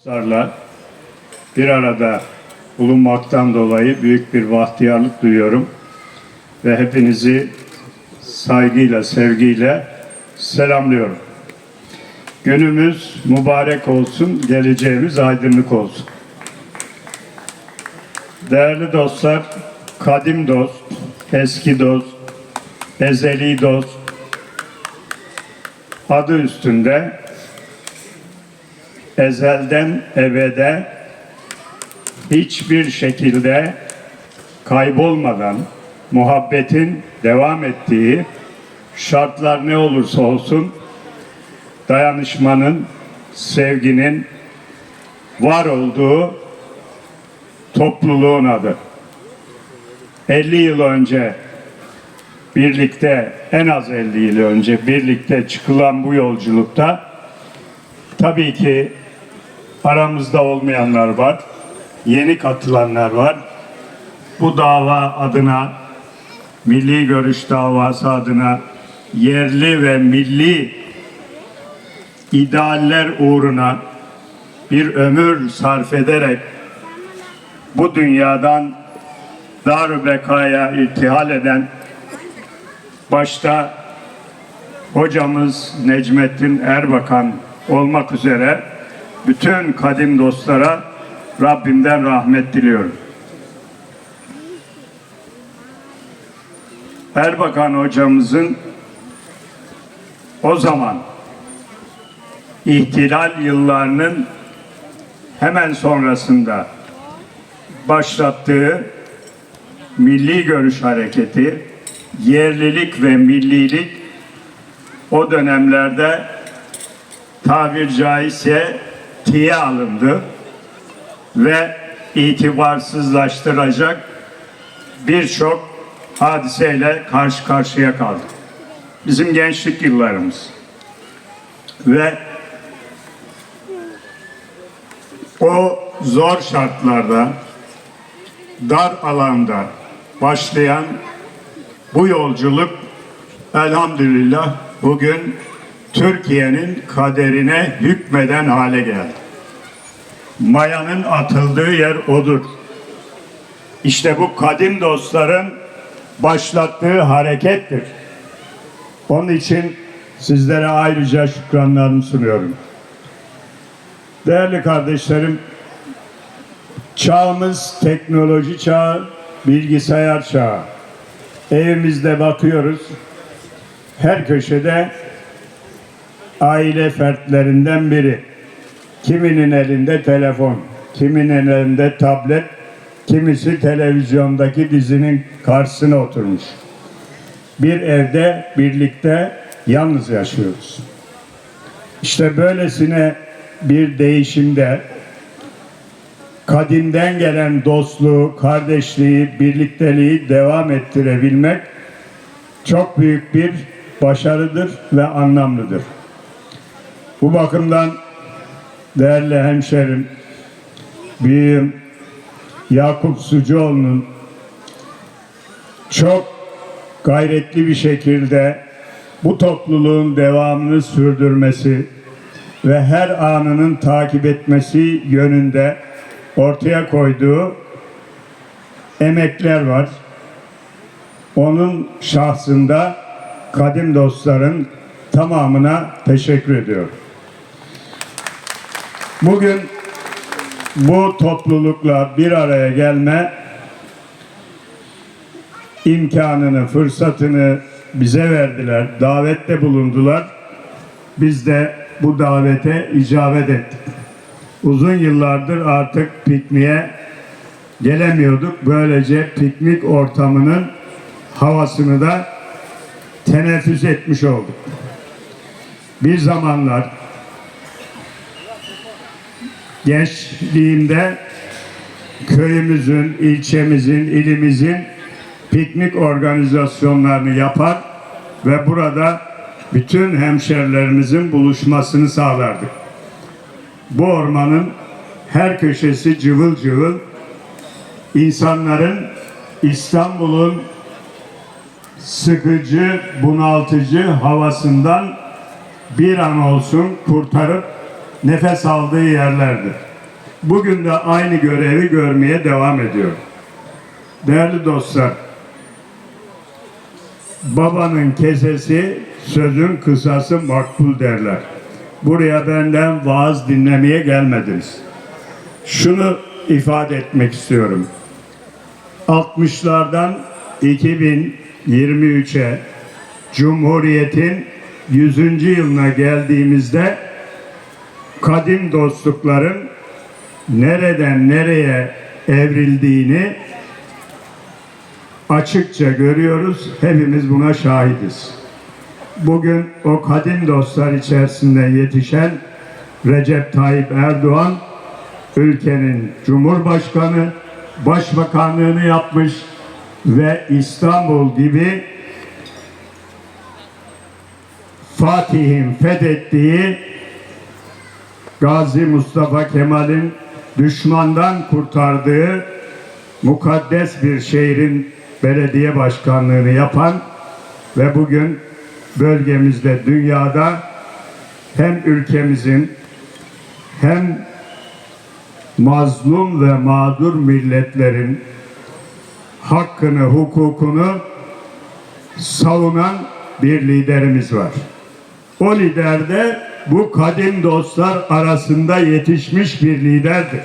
Dostlarla bir arada bulunmaktan dolayı büyük bir bahtiyarlık duyuyorum. Ve hepinizi saygıyla, sevgiyle selamlıyorum. Günümüz mübarek olsun, geleceğimiz aydınlık olsun. Değerli dostlar, kadim dost, eski dost, ezeli dost adı üstünde ezelden ebede hiçbir şekilde kaybolmadan muhabbetin devam ettiği şartlar ne olursa olsun dayanışmanın, sevginin var olduğu topluluğun adı. 50 yıl önce birlikte en az 50 yıl önce birlikte çıkılan bu yolculukta tabii ki aramızda olmayanlar var. Yeni katılanlar var. Bu dava adına milli görüş davası adına yerli ve milli idealler uğruna bir ömür sarf ederek bu dünyadan dar bekaya irtihal eden başta hocamız Necmettin Erbakan olmak üzere bütün kadim dostlara Rabbimden rahmet diliyorum. Erbakan hocamızın o zaman ihtilal yıllarının hemen sonrasında başlattığı milli görüş hareketi, yerlilik ve millilik o dönemlerde tabir caizse tiye alındı ve itibarsızlaştıracak birçok hadiseyle karşı karşıya kaldık. Bizim gençlik yıllarımız ve o zor şartlarda dar alanda başlayan bu yolculuk elhamdülillah bugün Türkiye'nin kaderine hükmeden hale geldi. Mayanın atıldığı yer odur. İşte bu kadim dostların başlattığı harekettir. Onun için sizlere ayrıca şükranlarımı sunuyorum. Değerli kardeşlerim, çağımız teknoloji çağı, bilgisayar çağı. Evimizde bakıyoruz, her köşede aile fertlerinden biri. Kiminin elinde telefon, kiminin elinde tablet, kimisi televizyondaki dizinin karşısına oturmuş. Bir evde birlikte yalnız yaşıyoruz. İşte böylesine bir değişimde kadimden gelen dostluğu, kardeşliği, birlikteliği devam ettirebilmek çok büyük bir başarıdır ve anlamlıdır. Bu bakımdan değerli hemşerim, büyüğüm Yakup Sucuoğlu'nun çok gayretli bir şekilde bu topluluğun devamını sürdürmesi ve her anının takip etmesi yönünde ortaya koyduğu emekler var. Onun şahsında kadim dostların tamamına teşekkür ediyorum. Bugün bu toplulukla bir araya gelme imkanını, fırsatını bize verdiler. Davette bulundular. Biz de bu davete icabet ettik. Uzun yıllardır artık pikniğe gelemiyorduk. Böylece piknik ortamının havasını da teneffüs etmiş olduk. Bir zamanlar gençliğimde köyümüzün, ilçemizin, ilimizin piknik organizasyonlarını yapar ve burada bütün hemşerilerimizin buluşmasını sağlardık. Bu ormanın her köşesi cıvıl cıvıl insanların İstanbul'un sıkıcı, bunaltıcı havasından bir an olsun kurtarıp nefes aldığı yerlerdir. bugün de aynı görevi görmeye devam ediyor. Değerli dostlar, babanın kesesi, sözün kısası makbul derler. Buraya benden vaaz dinlemeye gelmediniz. Şunu ifade etmek istiyorum. 60'lardan 2023'e Cumhuriyet'in 100. yılına geldiğimizde kadim dostlukların nereden nereye evrildiğini açıkça görüyoruz. Hepimiz buna şahidiz. Bugün o kadim dostlar içerisinden yetişen Recep Tayyip Erdoğan ülkenin Cumhurbaşkanı, Başbakanlığını yapmış ve İstanbul gibi Fatih'in fethettiği Gazi Mustafa Kemal'in düşmandan kurtardığı mukaddes bir şehrin belediye başkanlığını yapan ve bugün bölgemizde dünyada hem ülkemizin hem mazlum ve mağdur milletlerin hakkını, hukukunu savunan bir liderimiz var. O lider de bu kadim dostlar arasında yetişmiş bir liderdir.